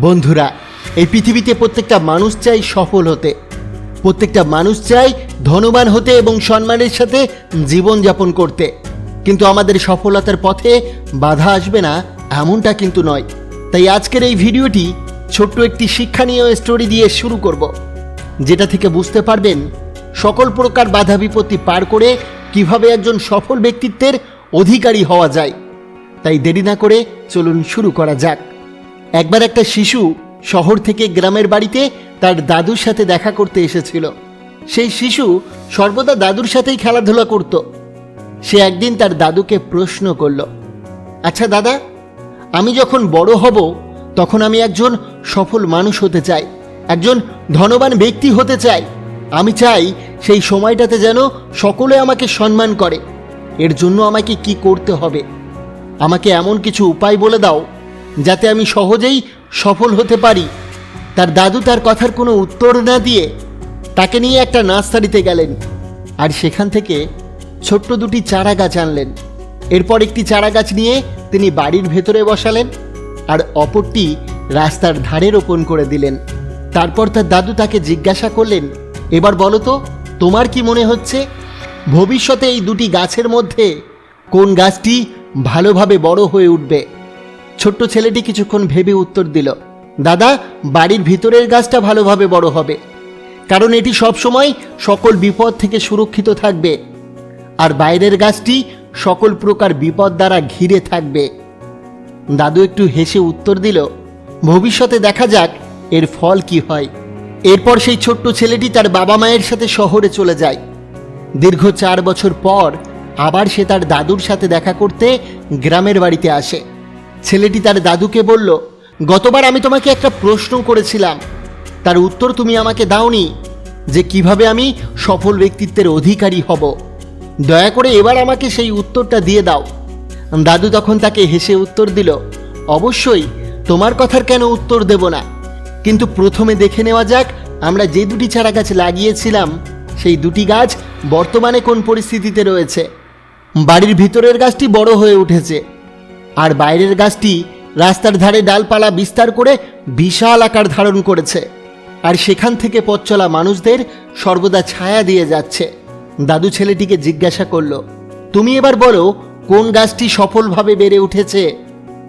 বন্ধুরা, এই পৃথিবীতে প্রত্যেকটা মানুষ চাই সফল হতে। প্রত্যেকটা মানুষ চাই ধনবান হতে এবং সম্মানের সাথে জীবনযাপন করতে। কিন্তু আমাদের সফলতার পথে বাধা আসবে না, এমনটা কিন্তু নয়। তাই আজকের এই ভিডিওটি ছোট্ট একটি শিক্ষণীয় স্টোরি দিয়ে শুরু করব, যেটা থেকে বুঝতে পারবেন সকল প্রকার বাধা বিপত্তি পার করে কীভাবে একজন সফল ব্যক্তিত্বের অধিকারী হওয়া যায়। তাই দেরি না করে চলুন শুরু করা যাক। একবার একটা শিশু শহর থেকে গ্রামের বাড়িতে তার দাদুর সাথে দেখা করতে এসেছিল। সেই শিশু সর্বদা দাদুর সাথেই খেলাধুলা করত। সে একদিন তার দাদুকে প্রশ্ন করল আচ্ছা দাদা, আমি যখন বড় হব, তখন আমি একজন সফল মানুষ হতে চাই, একজন ধনবান ব্যক্তি হতে চাই। আমি চাই সেই সময়টাতে যেন সকলে আমাকে সম্মান করে। এর জন্য আমাকে কি করতে হবে? আমাকে এমন কিছু উপায় বলে দাও যাতে আমি সহজেই সফল হতে পারি। তার দাদু তার কথার কোনো উত্তর না দিয়ে তাকে নিয়ে একটা নার্সারিতে গেলেন আর সেখান থেকে ছোট্ট দুটি চারা গাছ আনলেন। এরপর একটি চারা গাছ নিয়ে তিনি বাড়ির ভেতরে বসালেন আর অপরটি রাস্তার ধারে রোপণ করে দিলেন। তারপর তার দাদু তাকে জিজ্ঞাসা করলেন, এবার বলো তো, তোমার কি মনে হচ্ছে ভবিষ্যতে এই দুটি গাছের মধ্যে কোন গাছটি ভালোভাবে বড় হয়ে উঠবে? ছোট্ট ছেলেটি কিছুক্ষণ ভেবে উত্তর দিল, দাদা, বাড়ির ভিতরের গাছটা ভালোভাবে বড় হবে। কারণ এটি সবসময় সকল বিপদ থেকে সুরক্ষিত থাকবে। আর বাইরের গাছটি সকল প্রকার বিপদ দ্বারা ঘিরে থাকবে। দাদু একটু হেসে উত্তর দিল, ভবিষ্যতে দেখা যাক এর ফল কি হয়। এরপর সেই ছোট্ট ছেলেটি তার বাবা মায়ের সাথে শহরে চলে যায়। দীর্ঘ চার বছর পর আবার সে তার দাদুর সাথে দেখা করতে গ্রামের বাড়িতে আসে। ছেলেটি তার দাদুকে বলল, গতবার আমি তোমাকে একটা প্রশ্ন করেছিলাম। তার উত্তর তুমি আমাকে দাওনি, যে কীভাবে আমি সফল ব্যক্তিত্বের অধিকারী হব। দয়া করে এবার আমাকে সেই উত্তরটা দিয়ে দাও। দাদু তখন তাকে হেসে উত্তর দিল, অবশ্যই, তোমার কথার কেন উত্তর দেব না? কিন্তু প্রথমে দেখে নেওয়া যাক, আমরা যে দুটি চারা গাছ লাগিয়েছিলাম, সেই দুটি গাছ বর্তমানে কোন পরিস্থিতিতে রয়েছে? বাড়ির ভিতরের গাছটি বড় হয়ে উঠেছে। আর বাইরের গাছটি রাস্তার ধারে ডালপালা বিস্তার করে বিশাল আকার ধারণ করেছে। আর সেখান থেকে পথ চলা মানুষদের সর্বদা ছায়া দিয়ে যাচ্ছে। দাদু ছেলেটিকে জিজ্ঞাসা করল, তুমি এবার বলো, কোন গাছটি সফলভাবে বেড়ে উঠেছে?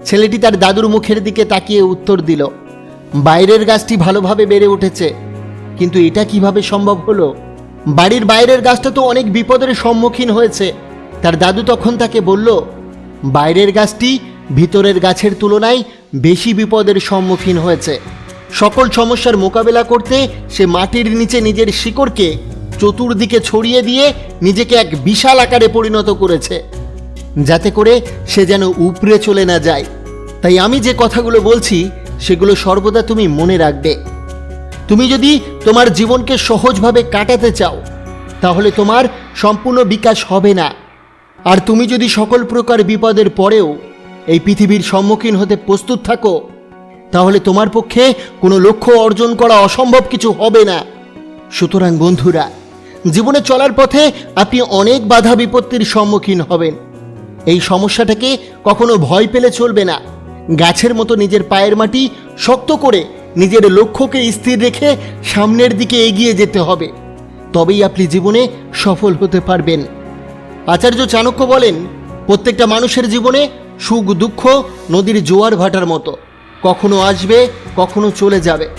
ছেলেটি তার দাদুর মুখের দিকে তাকিয়ে উত্তর দিল, বাইরের গাছটি ভালোভাবে বেড়ে উঠেছে, কিন্তু এটা কীভাবে সম্ভব হলো? বাড়ির বাইরের গাছটা তো অনেক বিপদের সম্মুখীন হয়েছে। তার দাদু তখন তাকে বলল বাইরের গাছটি ভিতরের গাছের তুলনায় বেশি বিপদের সম্মুখীন হয়েছে। সকল সমস্যার মোকাবেলা করতে সে মাটির নিচে নিজের শিকড়কে চতুর্দিকে ছড়িয়ে দিয়ে নিজেকে এক বিশাল আকারে পরিণত করেছে, যাতে করে সে যেন উপরে চলে না যায়। তাই আমি যে কথাগুলো বলছি, সেগুলো সর্বদা তুমি মনে রাখবে। তুমি যদি তোমার জীবনকে সহজভাবে কাটাতে চাও, তাহলে তোমার সম্পূর্ণ বিকাশ হবে না। আর তুমি যদি সকল প্রকার বিপদের পরেও এই পৃথিবীর সম্মুখীন হতে প্রস্তুত থাকো, তাহলে তোমার পক্ষে কোনো লক্ষ্য অর্জন করা অসম্ভব কিছু হবে না। সুতরাং বন্ধুরা, জীবনে চলার পথে আপনি অনেক বাধা বিপত্তির সম্মুখীন হবেন। এই সমস্যাটাকে কখনো ভয় পেলে চলবে না। গাছের মতো নিজের পায়ের মাটি শক্ত করে নিজের লক্ষ্যকে স্থির রেখে সামনের দিকে এগিয়ে যেতে হবে। তবেই আপনি জীবনে সফল হতে পারবেন। আচার্য চাণক্য বলেন, প্রত্যেকটা মানুষের জীবনে সুখ, দুঃখ নদীর জোয়ার ভাটার মতো। কখনো আসবে, কখনো চলে যাবে।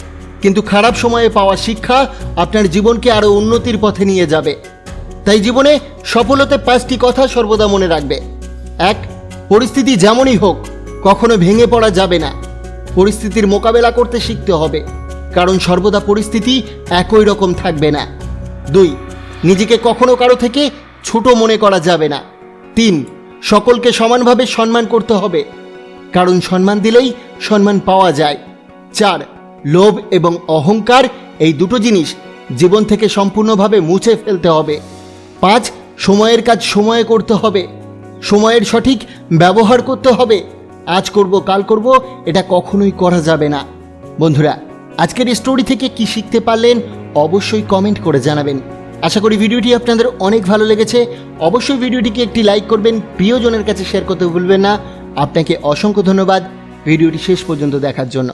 কিন্তু খারাপ সময়ে পাওয়া শিক্ষা আপনার জীবনকে আরও উন্নতির পথে নিয়ে যাবে। তাই জীবনে সফলতে পাঁচটি কথা সর্বদা মনে রাখবে। এক, পরিস্থিতি যেমনই হোক, কখনো ভেঙে পড়া যাবে না। পরিস্থিতির মোকাবেলা করতে শিখতে হবে। কারণ সর্বদা পরিস্থিতি একই রকম থাকবে না। দুই, নিজেকে কখনো কারও থেকে ছোট মনে করা যাবে না। তিন, সকলকে সমানভাবে সম্মান করতে হবে। কারণ সম্মান দিলেই সম্মান পাওয়া যায়। চার, লোভ এবং অহংকার এই দুটো জিনিস জীবন থেকে সম্পূর্ণভাবে মুছে ফেলতে হবে। পাঁচ, সময়ের কাজ সময়ে করতে হবে। সময়ের সঠিক ব্যবহার করতে হবে। আজ করব, কাল করব, এটা কখনোই করা যাবে না। বন্ধুরা, আজকের স্টোরি থেকে কি শিখতে পারলেন অবশ্যই কমেন্ট করে জানাবেন। আশা করি ভিডিওটি আপনাদের অনেক ভালো লেগেছে। অবশ্যই ভিডিওটিকে একটি লাইক করবেন, প্রিয়জনের কাছে শেয়ার করতে ভুলবেন না। আপনাকে অসংখ্য ধন্যবাদ। ভিডিওটি শেষ পর্যন্ত দেখার জন্য।